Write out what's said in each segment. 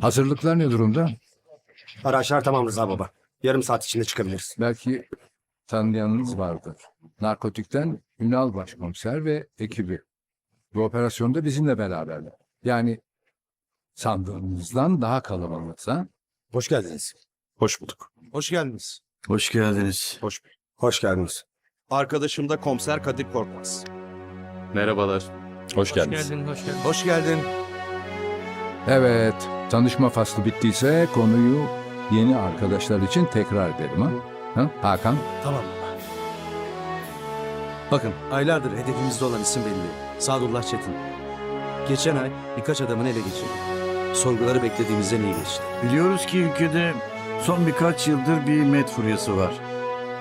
Hazırlıklar ne durumda? Araçlar tamam Rıza baba. Yarım saat içinde çıkabiliriz. Belki tanıyanınız vardır. Narkotikten Ünal Başkomiser ve ekibi. Bu operasyonda bizimle beraberler. Yani sandığımızdan daha kalabalığız ha? Hoş geldiniz. Hoş bulduk. Hoş geldiniz. Hoş geldiniz. Hoş Hoş geldiniz. Arkadaşım da komiser Kadir Korkmaz. Merhabalar. Hoş geldiniz. Hoş geldin. Evet, tanışma faslı bittiyse konuyu yeni arkadaşlar için tekrar edelim ha? ha? Hakan, Tamam baba. Bakın aylardır hedefimizde olan isim belli. Sadullah Çetin. Geçen ay birkaç adamın ele geçirdi. Sorguları beklediğimizden iyi geçti. Biliyoruz ki ülkede son birkaç yıldır bir met furyası var.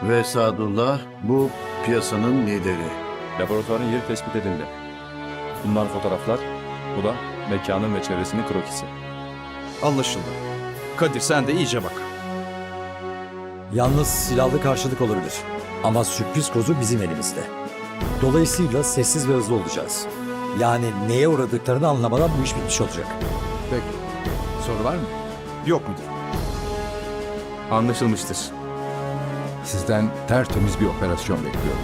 Ve Sadullah bu piyasanın lideri. Laboratuvarın yeri tespit edildi. Bunlar fotoğraflar, bu da mekanın ve çevresinin krokisi. Anlaşıldı. Kadir sen de iyice bak. Yalnız silahlı karşılık olabilir. Ama sürpriz kozu bizim elimizde. Dolayısıyla sessiz ve hızlı olacağız. Yani neye uğradıklarını anlamadan bu iş bitmiş olacak. peki. Soru var mı? Yok mudur? Anlaşılmıştır. Sizden tertemiz bir operasyon bekliyorum.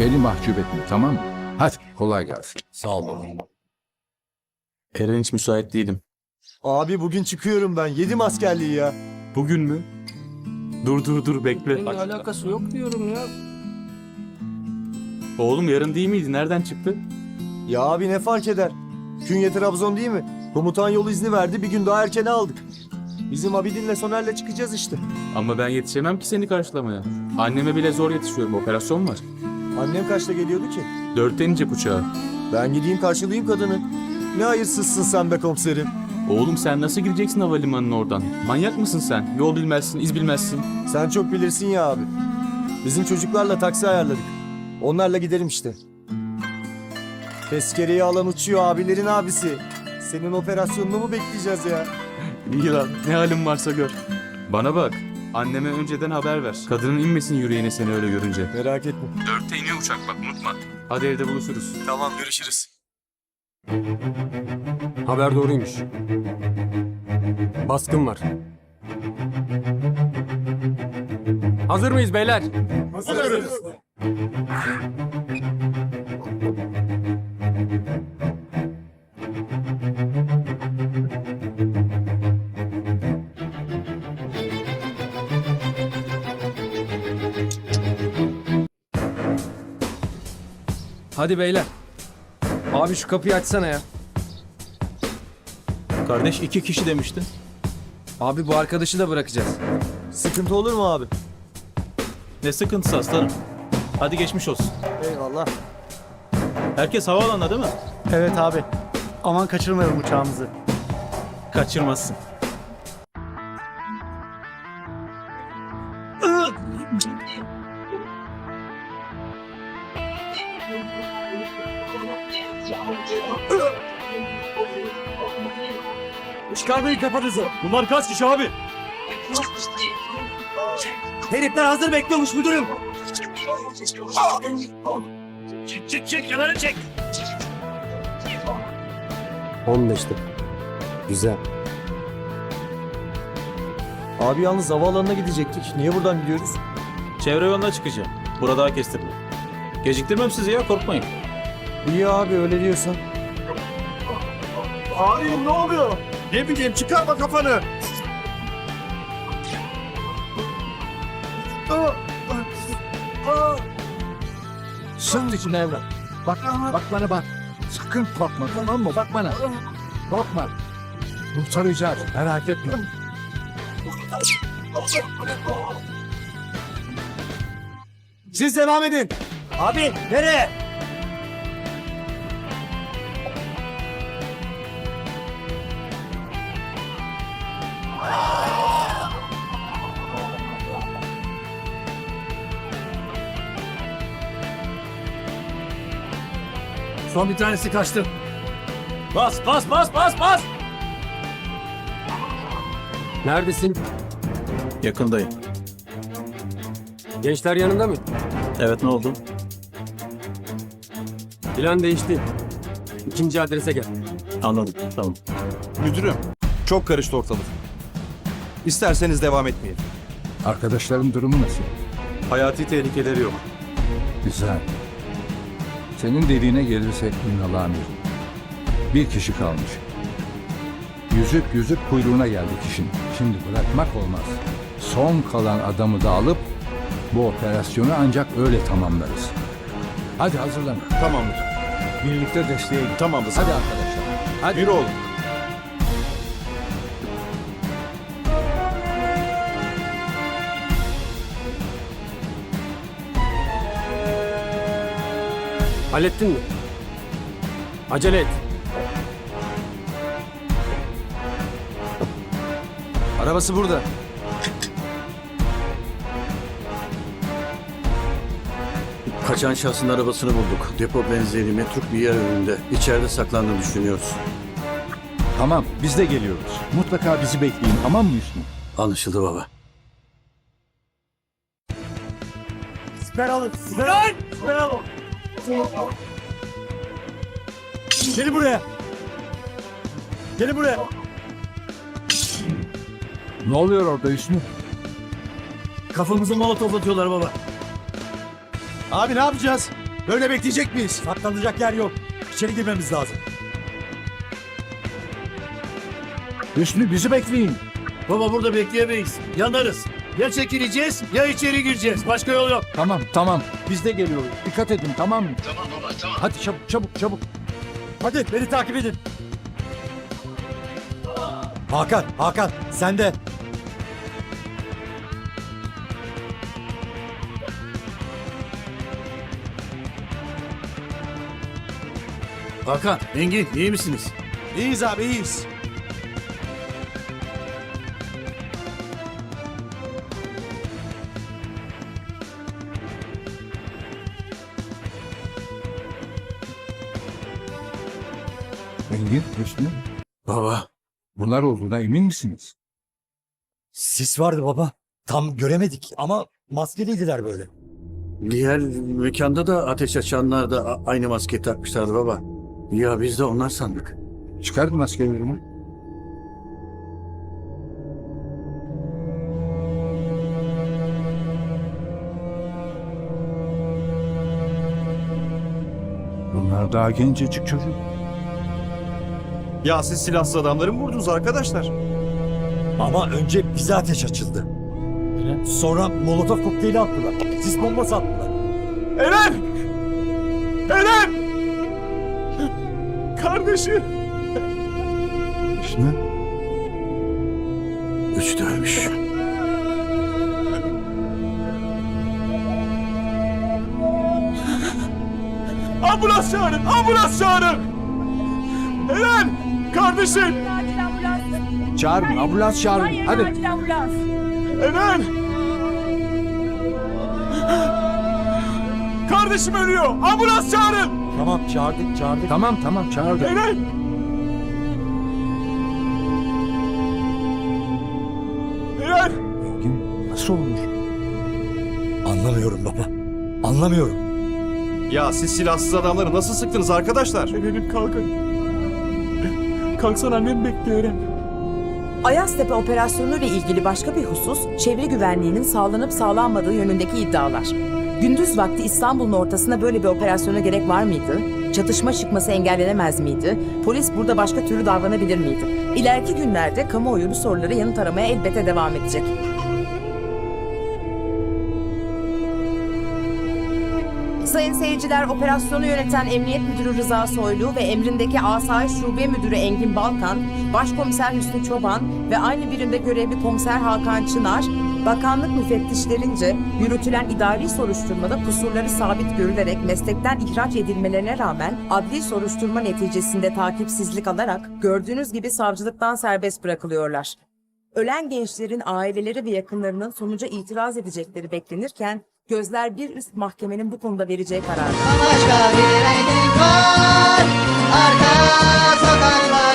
Beni mahcup etme, tamam mı? Hadi, kolay gelsin. Sağ olun. Eren hiç müsait değilim. Abi bugün çıkıyorum ben. Yedim askerliği ya. Bugün mü? Dur dur dur bekle. Senin alakası yok diyorum ya. Oğlum yarın değil miydi? Nereden çıktı? Ya abi ne fark eder? Künye Trabzon değil mi? Komutan yol izni verdi. Bir gün daha erkene aldık. Bizim Abidin'le Soner'le çıkacağız işte. Ama ben yetişemem ki seni karşılamaya. Anneme bile zor yetişiyorum. Operasyon var. Annem kaçta geliyordu ki? Dörtte inecek uçağa. Ben gideyim karşılayayım kadını. Ne hayırsızsın sen be komiserim. Oğlum sen nasıl gideceksin havalimanına oradan? Manyak mısın sen? Yol bilmezsin, iz bilmezsin. Sen çok bilirsin ya abi. Bizim çocuklarla taksi ayarladık. Onlarla gidelim işte. Tezkereyi alan uçuyor abilerin abisi. Senin operasyonunu mu bekleyeceğiz ya? İyi lan. Ne halin varsa gör. Bana bak. Anneme önceden haber ver. Kadının inmesin yüreğine seni öyle görünce. Merak etme. Dörtte iniyor uçak bak unutma. Hadi evde buluşuruz. Tamam görüşürüz. Haber doğruymuş. Baskın var. Hazır mıyız beyler? Hazırız. Hadi beyler. Abi şu kapıyı açsana ya. Kardeş iki kişi demiştin. Abi bu arkadaşı da bırakacağız. Sıkıntı olur mu abi? Ne sıkıntısı aslanım. Hadi geçmiş olsun. Eyvallah. Herkes havaalanında değil mi? Evet abi. Aman kaçırmayalım uçağımızı. Kaçırmazsın. Çıkarmayın kafanızı. Bunlar kaç kişi abi? Herifler hazır bekliyormuş müdürüm. Çek çek çek kenara çek. 15'te. Güzel. Abi yalnız havaalanına gidecektik. Niye buradan gidiyoruz? Çevre yoluna çıkacağım. Burada daha kestirme. Geciktirmem sizi ya korkmayın. İyi abi öyle diyorsan. Abi ne oluyor? Ne bileyim çıkarma kafanı. Sığın içine evlat. Bak, bak bana bak. Sakın korkma, tamam mı? Bak bana. Korkma. Kurtaracağız, merak etme. Siz devam edin. Abi nereye? Son bir tanesi kaçtı. Bas bas bas bas bas. Neredesin? Yakındayım. Gençler yanında mı? Evet ne oldu? Plan değişti. İkinci adrese gel. Anladım tamam. Müdürüm Çok karıştı ortalık. İsterseniz devam etmeyelim. Arkadaşların durumu nasıl? Hayati tehlikeleri yok. Güzel. Senin dediğine gelirsek Ünal Amir. Bir kişi kalmış. Yüzük yüzük kuyruğuna geldik işin. Şimdi bırakmak olmaz. Son kalan adamı da alıp bu operasyonu ancak öyle tamamlarız. Hadi hazırlanın. Tamamdır. Birlikte desteğe. Tamamdır. Hadi arkadaşlar. Hadi. Yürü oğlum. Hallettin mi? Acele et. Arabası burada. Kaçan şahsın arabasını bulduk. Depo benzeri metruk bir yer önünde. İçeride saklandığını düşünüyoruz. Tamam biz de geliyoruz. Mutlaka bizi bekleyin tamam mı Hüsnü? Anlaşıldı baba. Siper alın. Siper alın. Siper alın. Gelin buraya. Gelin buraya. Ne oluyor orada Hüsnü? Kafamızı molotof atıyorlar baba. Abi ne yapacağız? Böyle bekleyecek miyiz? Saklanacak yer yok. İçeri girmemiz lazım. Hüsnü bizi bekleyin. Baba burada bekleyemeyiz. Yanarız. Ya çekileceğiz ya içeri gireceğiz. Başka yol yok. Tamam tamam biz de geliyoruz. Dikkat edin tamam mı? Tamam baba tamam. Hadi çabuk çabuk çabuk. Hadi beni takip edin. Hakan, Hakan sen de. Hakan, Engin iyi misiniz? İyiyiz abi iyiyiz. Engin, Hüsnü. Baba, Bunlar olduğuna emin misiniz? Sis vardı baba. Tam göremedik ama maskeliydiler böyle. diğer mekanda da ateş açanlar da a- aynı maske takmışlardı baba. Ya biz de onlar sandık. Çıkarın maskelerini. Bunlar daha gencecik çocuk. Ya siz silahsız adamları mı vurdunuz arkadaşlar? Ama önce bize ateş açıldı. Sonra molotof kokteyli attılar. Sis bombası attılar. Eren! Eren! Kardeşim! Hüsnü. Üç de ölmüş. Ambulans çağırın! Ambulans çağırın! Eren! Kardeşim! Acil ambulans. Çağırın, ambulans çağırın. Hayır, Hadi. acil ambulans. Eren! Kardeşim ölüyor! Ambulans çağırın! Tamam çağırdık çağırdık. Tamam tamam çağırdım. Eren! Eren! Engin nasıl olur? Anlamıyorum baba. Anlamıyorum. Ya siz silahsız adamları nasıl sıktınız arkadaşlar? Eren'im kalkın. Kalksan annem bekliyor Eren. Ayaztepe operasyonu ile ilgili başka bir husus, çevre güvenliğinin sağlanıp sağlanmadığı yönündeki iddialar. Gündüz vakti İstanbul'un ortasına böyle bir operasyona gerek var mıydı? Çatışma çıkması engellenemez miydi? Polis burada başka türlü davranabilir miydi? İleriki günlerde kamuoyu bu soruları yanıt aramaya elbette devam edecek. Sayın seyirciler, operasyonu yöneten Emniyet Müdürü Rıza Soylu ve emrindeki Asayiş Şube Müdürü Engin Balkan, Başkomiser Hüsnü Çoban ve aynı birimde görevli Komiser Hakan Çınar, Bakanlık müfettişlerince yürütülen idari soruşturmada kusurları sabit görülerek meslekten ihraç edilmelerine rağmen adli soruşturma neticesinde takipsizlik alarak gördüğünüz gibi savcılıktan serbest bırakılıyorlar. Ölen gençlerin aileleri ve yakınlarının sonuca itiraz edecekleri beklenirken gözler bir üst mahkemenin bu konuda vereceği karar. Başka bir var, arka sokaklar.